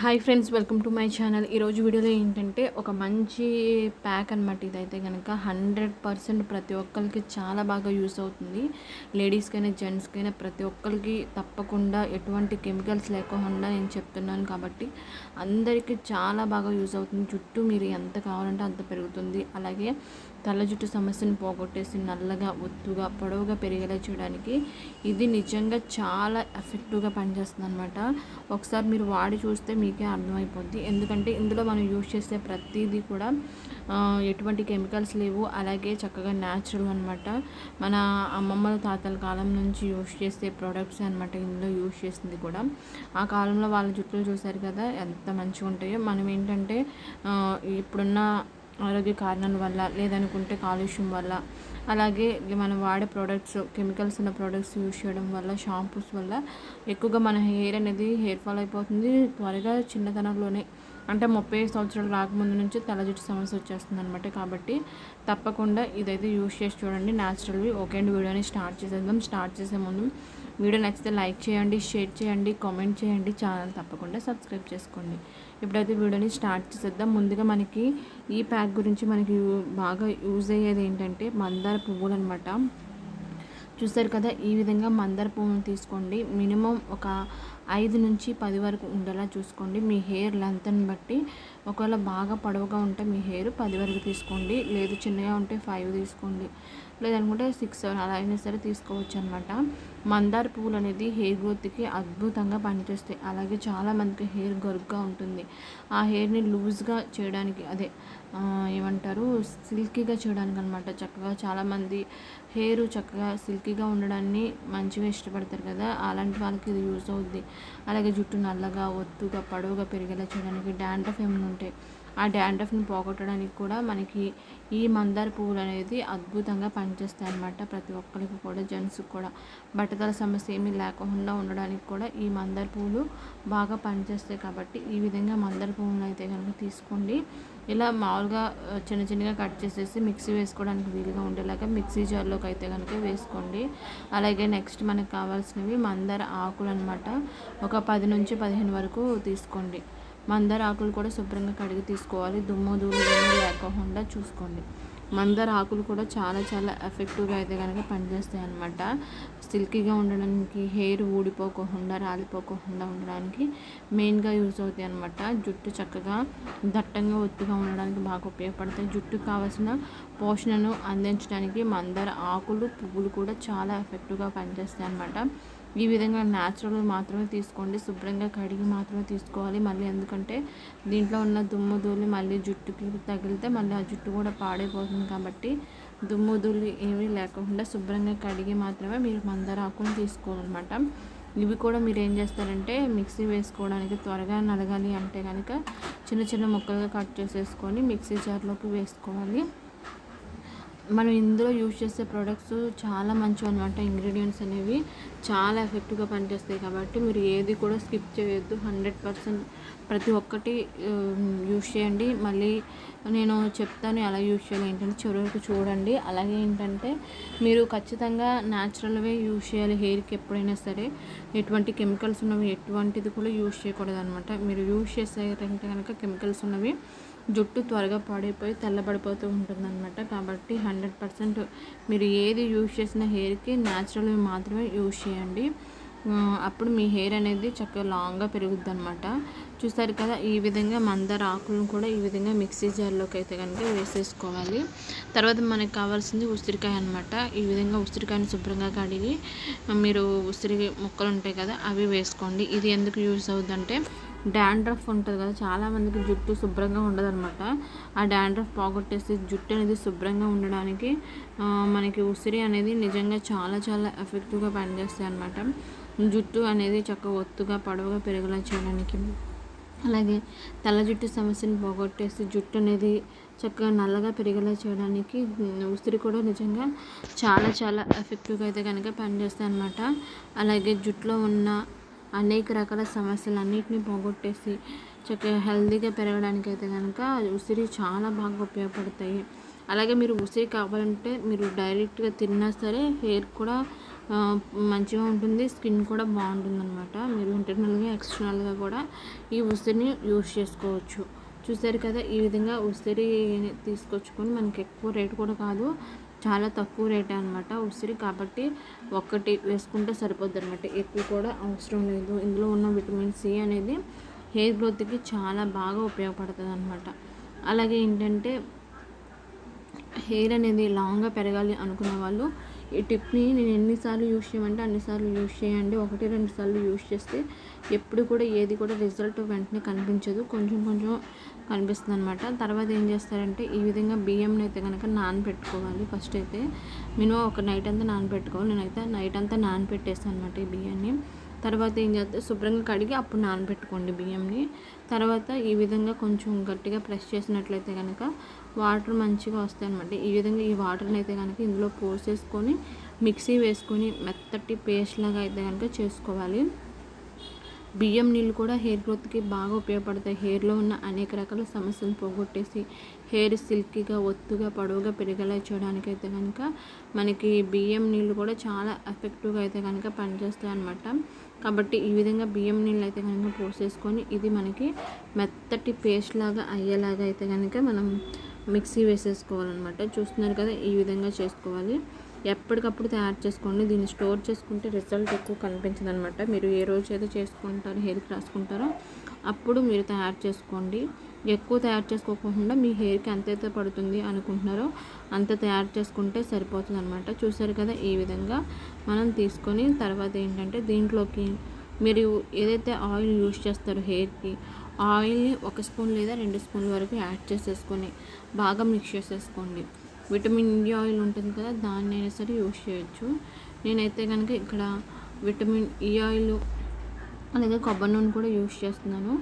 Hi friends welcome to my channel. ఈరోజు వీడియోలో ఏంటంటే ఒక మంచి ప్యాక్ అనమాట ఇదైతే కనుక హండ్రెడ్ పర్సెంట్ ప్రతి ఒక్కరికి చాలా బాగా యూస్ అవుతుంది. లేడీస్కైనా జెంట్స్కైనా ప్రతి ఒక్కరికి తప్పకుండా ఎటువంటి కెమికల్స్ లేకుండా నేను చెప్తున్నాను కాబట్టి అందరికీ చాలా బాగా యూస్ అవుతుంది. జుట్టు మీరు ఎంత కావాలంటే అంత పెరుగుతుంది. అలాగే తల జుట్టు సమస్యను పోగొట్టేసి నల్లగా ఒత్తుగా పొడవుగా పెరిగేలా చేయడానికి ఇది నిజంగా చాలా ఎఫెక్టివ్గా పనిచేస్తుంది అనమాట ఒకసారి మీరు వాడి చూస్తే మీకే అర్థమైపోద్ది. ఎందుకంటే ఇందులో మనం యూజ్ చేసే ప్రతిదీ కూడా ఎటువంటి కెమికల్స్ లేవు. అలాగే చక్కగా న్యాచురల్ అనమాట మన అమ్మమ్మల తాతల కాలం నుంచి యూజ్ చేసే ప్రోడక్ట్స్ అనమాట ఇందులో యూజ్ చేసింది కూడా. ఆ కాలంలో వాళ్ళ జుట్టులు చూశారు కదా ఎంత మంచిగా ఉంటాయో మనం ఏంటంటే ఇప్పుడున్న ఆరోగ్య కారణాల వల్ల లేదనుకుంటే కాలుష్యం వల్ల. అలాగే మనం వాడే ప్రోడక్ట్స్ కెమికల్స్ ఉన్న ప్రోడక్ట్స్ యూజ్ చేయడం వల్ల షాంపూస్ వల్ల ఎక్కువగా మన హెయిర్ అనేది హెయిర్ ఫాల్ అయిపోతుంది. త్వరగా చిన్నతనంలోనే అంటే ముప్పై సంవత్సరాలు రాకముందు నుంచి తల జుట్టు సమస్య వచ్చేస్తుంది అనమాట కాబట్టి తప్పకుండా ఇదైతే యూజ్ చేసి చూడండి. న్యాచురల్వి ఓకే అండి వీడియోని స్టార్ట్ చేసేద్దాం. స్టార్ట్ చేసే ముందు వీడియో నచ్చితే లైక్ చేయండి షేర్ చేయండి కామెంట్ చేయండి ఛానల్ తప్పకుండా సబ్స్క్రైబ్ చేసుకోండి. ఇప్పుడైతే వీడియోని స్టార్ట్ చేసేద్దాం. ముందుగా మనకి ఈ ప్యాక్ గురించి మనకి యూ- బాగా యూజ్ అయ్యేది ఏంటంటే మందార పువ్వులు అనమాట చూసారు కదా ఈ విధంగా మందార పువ్వును తీసుకోండి. మినిమం ఒక ఐదు నుంచి పది వరకు ఉండేలా చూసుకోండి. మీ హెయిర్ లెంత్ని బట్టి ఒకవేళ బాగా పొడవుగా ఉంటే మీ హెయిర్ పది వరకు తీసుకోండి. లేదు చిన్నగా ఉంటే ఫైవ్ తీసుకోండి. లేదనుకుంటే సిక్స్ సెవెన్ అలా అయినా సరే తీసుకోవచ్చు అనమాట మందార పువ్వులు అనేది హెయిర్ గ్రోత్కి అద్భుతంగా పనిచేస్తాయి. అలాగే చాలామందికి హెయిర్ గరుగ్గా ఉంటుంది. ఆ హెయిర్ని లూజ్గా చేయడానికి అదే ఏమంటారు సిల్కీగా చేయడానికి అనమాట చక్కగా చాలామంది హెయిర్ చక్కగా సిల్కీగా ఉండడాన్ని మంచిగా ఇష్టపడతారు కదా. అలాంటి వాళ్ళకి ఇది యూజ్ అవుద్ది. అలాగే జుట్టు నల్లగా ఒత్తుగా పొడవుగా పెరిగేలా చేయడానికి డాండ్రఫ్ ఏమైనా ఉంటాయి ఆ డాండ్రఫ్ని పోగొట్టడానికి కూడా మనకి ఈ మందార పువ్వులు అనేది అద్భుతంగా పనిచేస్తాయి అన్నమాట ప్రతి ఒక్కరికి కూడా జెంట్స్కి కూడా. బట్టతల సమస్య ఏమీ లేకుండా ఉండడానికి కూడా ఈ మందార పువ్వులు బాగా పనిచేస్తాయి కాబట్టి ఈ విధంగా మందార పువ్వులను అయితే కనుక తీసుకోండి. ఇలా మామూలుగా చిన్న చిన్నగా కట్ చేసేసి మిక్సీ వేసుకోవడానికి వీలుగా ఉండేలాగా మిక్సీ జార్లోకి అయితే కనుక వేసుకోండి. అలాగే నెక్స్ట్ మనకు కావాల్సినవి మందార ఆకులు అనమాట ఒక పది నుంచి పదిహేను వరకు తీసుకోండి. మందార ఆకులు కూడా శుభ్రంగా కడిగి తీసుకోవాలి. దుమ్ము ధూళి ఏమీ లేకుండా చూసుకోండి. మందార ఆకులు కూడా చాలా చాలా ఎఫెక్టివ్గా అయితే కనుక పనిచేస్తాయి అనమాట సిల్కీగా ఉండడానికి హెయిర్ ఊడిపోకుండా రాలిపోకుండా ఉండడానికి మెయిన్గా యూజ్ అవుతాయి అనమాట జుట్టు చక్కగా దట్టంగా ఒత్తుగా ఉండడానికి బాగా ఉపయోగపడతాయి. జుట్టుకు కావాల్సిన పోషణను అందించడానికి మందార ఆకులు పువ్వులు కూడా చాలా ఎఫెక్టివ్గా పనిచేస్తాయి అనమాట ఈ విధంగా న్యాచురల్ మాత్రమే తీసుకోండి. శుభ్రంగా కడిగి మాత్రమే తీసుకోవాలి. మళ్ళీ ఎందుకంటే దీంట్లో ఉన్న దుమ్ము ధూళి మళ్ళీ జుట్టుకి తగిలితే మళ్ళీ ఆ జుట్టు కూడా పాడైపోతుంది కాబట్టి దుమ్ము ధూళి ఏమీ లేకుండా శుభ్రంగా కడిగి మాత్రమే మీరు మందరాకుని తీసుకోవాలన్నమాట. ఇవి కూడా మీరు ఏం చేస్తారంటే మిక్సీ వేసుకోవడానికి త్వరగా నలగాలి అంటే కనుక చిన్న చిన్న ముక్కలుగా కట్ చేసేసుకొని మిక్సీ జార్లోకి వేసుకోవాలి. మనం ఇందులో యూజ్ చేసే ప్రోడక్ట్స్ చాలా మంచివి అనమాట ఇంగ్రీడియంట్స్ అనేవి చాలా ఎఫెక్టివ్గా పనిచేస్తాయి కాబట్టి మీరు ఏది కూడా స్కిప్ చేయొద్దు. హండ్రెడ్ పర్సెంట్ ప్రతి ఒక్కటి యూజ్ చేయండి. మళ్ళీ నేను చెప్తాను ఎలా యూజ్ చేయాలి ఏంటంటే చివరి వరకు చూడండి. అలాగే ఏంటంటే మీరు ఖచ్చితంగా న్యాచురల్వే యూజ్ చేయాలి హెయిర్కి ఎప్పుడైనా సరే. ఎటువంటి కెమికల్స్ ఉన్నవి ఎటువంటిది కూడా యూజ్ చేయకూడదు అనమాట మీరు యూజ్ చేసేటంటే కనుక కెమికల్స్ ఉన్నవి జుట్టు త్వరగా పాడైపోయి తెల్లబడిపోతూ ఉంటుందన్నమాట. కాబట్టి హండ్రెడ్ పర్సెంట్ మీరు ఏది యూజ్ చేసిన హెయిర్కి న్యాచురల్వి మాత్రమే యూజ్ చేయండి. అప్పుడు మీ హెయిర్ అనేది చక్కగా లాంగ్గా పెరుగుద్ది అనమాట చూసారు కదా ఈ విధంగా మందార ఆకులను కూడా ఈ విధంగా మిక్సీ జార్లోకి అయితే కనుక వేసేసుకోవాలి. తర్వాత మనకి కావాల్సింది ఉసిరికాయ అనమాట ఈ విధంగా ఉసిరికాయని శుభ్రంగా కడిగి మీరు ఉసిరి ముక్కలు ఉంటాయి కదా అవి వేసుకోండి. ఇది ఎందుకు యూజ్ అవుతుందంటే డాండ్రఫ్ ఉంటుంది కదా చాలా మందికి జుట్టు శుభ్రంగా ఉండదన్నమాట. ఆ డాండ్రఫ్ పోగొట్టేసి జుట్టు అనేది శుభ్రంగా ఉండడానికి మనకి ఉసిరి అనేది నిజంగా చాలా చాలా ఎఫెక్టివ్గా పనిచేస్తాయి అనమాట జుట్టు అనేది చక్కగా ఒత్తుగా పొడవుగా పెరిగేలా చేయడానికి. అలాగే తెల్ల జుట్టు సమస్యను పోగొట్టేసి జుట్టు అనేది చక్కగా నల్లగా పెరిగేలా చేయడానికి ఉసిరి కూడా నిజంగా చాలా చాలా ఎఫెక్టివ్గా అయితే కనుక పనిచేస్తాయి అనమాట అలాగే జుట్టులో ఉన్న అనేక రకాల సమస్యలన్నింటినీ పోగొట్టేసి చక్కగా హెల్తీగా పెరగడానికి అయితే కనుక ఉసిరి చాలా బాగా ఉపయోగపడతాయి. అలాగే మీరు ఉసిరి కావాలంటే మీరు డైరెక్ట్గా తిన్నా సరే హెయిర్ కూడా మంచిగా ఉంటుంది స్కిన్ కూడా బాగుంటుంది అనమాట మీరు ఇంటర్నల్గా ఎక్స్టర్నల్గా కూడా ఈ ఉసిరిని యూస్ చేసుకోవచ్చు. చూసారు కదా ఈ విధంగా ఉసిరి తీసుకొచ్చుకొని మనకి ఎక్కువ రేటు కూడా కాదు చాలా తక్కువ రేటే అనమాట ఉసిరి. కాబట్టి ఒక్కటి వేసుకుంటే సరిపోద్ది అనమాట ఎక్కువ కూడా అవసరం లేదు. ఇందులో ఉన్న విటమిన్ సి అనేది హెయిర్ గ్రోత్కి చాలా బాగా ఉపయోగపడుతుంది అనమాట అలాగే ఏంటంటే హెయిర్ అనేది లాంగ్గా పెరగాలి అనుకునే వాళ్ళు ఈ టిప్ని నేను ఎన్నిసార్లు యూస్ చేయమంటే అన్నిసార్లు యూస్ చేయండి. ఒకటి రెండు సార్లు యూస్ చేస్తే ఎప్పుడు కూడా ఏది కూడా రిజల్ట్ వెంటనే కనిపించదు. కొంచెం కొంచెం కనిపిస్తుంది అనమాట తర్వాత ఏం చేస్తారంటే ఈ విధంగా బియ్యంని అయితే కనుక నానబెట్టుకోవాలి ఫస్ట్ అయితే. మినిమం ఒక నైట్ అంతా నానబెట్టుకోవాలి. నేనైతే నైట్ అంతా నానబెట్టేస్తాను అనమాట ఈ బియ్యాన్ని. తర్వాత ఏం చేస్తే శుభ్రంగా కడిగి అప్పుడు నానబెట్టుకోండి బియ్యంని. తర్వాత ఈ విధంగా కొంచెం గట్టిగా ప్రెస్ చేసినట్లయితే కనుక వాటర్ మంచిగా వస్తాయి అనమాట ఈ విధంగా ఈ వాటర్ని అయితే కనుక ఇందులో పోసేసుకొని మిక్సీ వేసుకొని మెత్తటి పేస్ట్ లాగా అయితే కనుక చేసుకోవాలి. బియ్యం నీళ్ళు కూడా హెయిర్ గ్రోత్కి బాగా ఉపయోగపడతాయి. హెయిర్లో ఉన్న అనేక రకాల సమస్యలను పోగొట్టేసి హెయిర్ సిల్కీగా ఒత్తుగా పొడవుగా పెరిగేలా చేయడానికి అయితే కనుక మనకి బియ్యం నీళ్ళు కూడా చాలా ఎఫెక్టివ్గా అయితే కనుక పనిచేస్తాయి అనమాట కాబట్టి ఈ విధంగా బియ్యం నీళ్ళు అయితే కనుక పోసేసుకొని ఇది మనకి మెత్తటి పేస్ట్ లాగా అయ్యేలాగా అయితే కనుక మనం మిక్సీ వేసేసుకోవాలన్నమాట. చూస్తున్నారు కదా ఈ విధంగా చేసుకోవాలి. ఎప్పటికప్పుడు తయారు చేసుకోండి. దీన్ని స్టోర్ చేసుకుంటే రిజల్ట్ ఎక్కువ కనిపించదు అనమాట మీరు ఏ రోజు అయితే చేసుకుంటారో హెయిర్కి రాసుకుంటారో అప్పుడు మీరు తయారు చేసుకోండి. ఎక్కువ తయారు చేసుకోకుండా మీ హెయిర్కి ఎంతైతే పడుతుంది అనుకుంటున్నారో అంత తయారు చేసుకుంటే సరిపోతుంది అనమాట చూసారు కదా ఈ విధంగా మనం తీసుకొని తర్వాత ఏంటంటే దీంట్లోకి మీరు ఏదైతే ఆయిల్ యూజ్ చేస్తారో హెయిర్కి ఆయిల్ని ఒక స్పూన్ లేదా రెండు స్పూన్ల వరకు యాడ్ చేసేసుకొని బాగా మిక్స్ చేసేసుకోండి. విటమిన్ ఈ ఆయిల్ ఉంటుంది కదా దాన్ని అయినా సరే యూస్ చేయొచ్చు. నేనైతే కనుక ఇక్కడ విటమిన్ ఈ ఆయిల్ అలాగే కొబ్బరి నూనె కూడా యూస్ చేస్తున్నాను.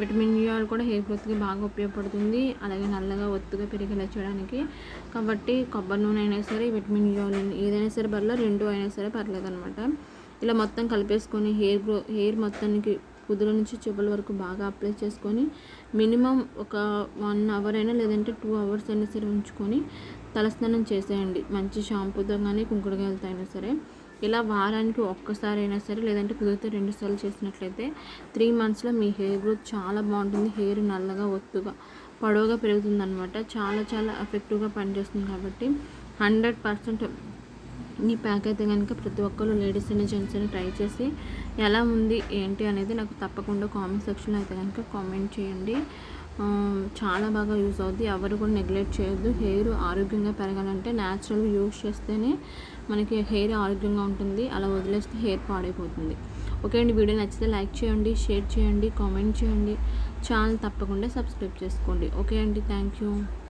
విటమిన్ ఈ ఆయిల్ కూడా హెయిర్ గ్రోత్కి బాగా ఉపయోగపడుతుంది. అలాగే నల్లగా ఒత్తుగా పెరిగేలా చేయడానికి. కాబట్టి కొబ్బరి నూనె అయినా సరే విటమిన్ ఈ ఆయిల్ ఏదైనా సరే పర్లేదు రెండు అయినా సరే పర్లేదు అనమాట ఇలా మొత్తం కలిపేసుకొని హెయిర్ గ్రో హెయిర్ మొత్తానికి కుదురు నుంచి చెవుల వరకు బాగా అప్లై చేసుకొని మినిమం ఒక వన్ అవర్ అయినా లేదంటే టూ అవర్స్ అయినా సరే ఉంచుకొని తలస్నానం చేసేయండి. మంచి షాంపూతో కానీ కుంకుడుగాయలతో అయినా సరే. ఇలా వారానికి ఒక్కసారైనా సరే లేదంటే కుదిరితే రెండు సార్లు చేసినట్లయితే త్రీ మంత్స్లో మీ హెయిర్ గ్రోత్ చాలా బాగుంటుంది. హెయిర్ నల్లగా ఒత్తుగా పొడవుగా పెరుగుతుంది అనమాట చాలా చాలా ఎఫెక్టివ్గా పనిచేస్తుంది కాబట్టి హండ్రెడ్ పర్సెంట్ ఈ ప్యాక్ అయితే కనుక ప్రతి ఒక్కరు లేడీస్ అయినా జెంట్స్ అయినా ట్రై చేసి ఎలా ఉంది ఏంటి అనేది నాకు తప్పకుండా కామెంట్ సెక్షన్లో అయితే కనుక కామెంట్ చేయండి. చాలా బాగా యూస్ అవుద్ది. ఎవరు కూడా నెగ్లెక్ట్ చేయొద్దు. హెయిర్ ఆరోగ్యంగా పెరగాలంటే న్యాచురల్గా యూజ్ చేస్తేనే మనకి హెయిర్ ఆరోగ్యంగా ఉంటుంది. అలా వదిలేస్తే హెయిర్ పాడైపోతుంది. ఓకే అండి వీడియో నచ్చితే లైక్ చేయండి షేర్ చేయండి కామెంట్ చేయండి. ఛానల్ తప్పకుండా సబ్స్క్రైబ్ చేసుకోండి. ఓకే అండి థ్యాంక్ యూ.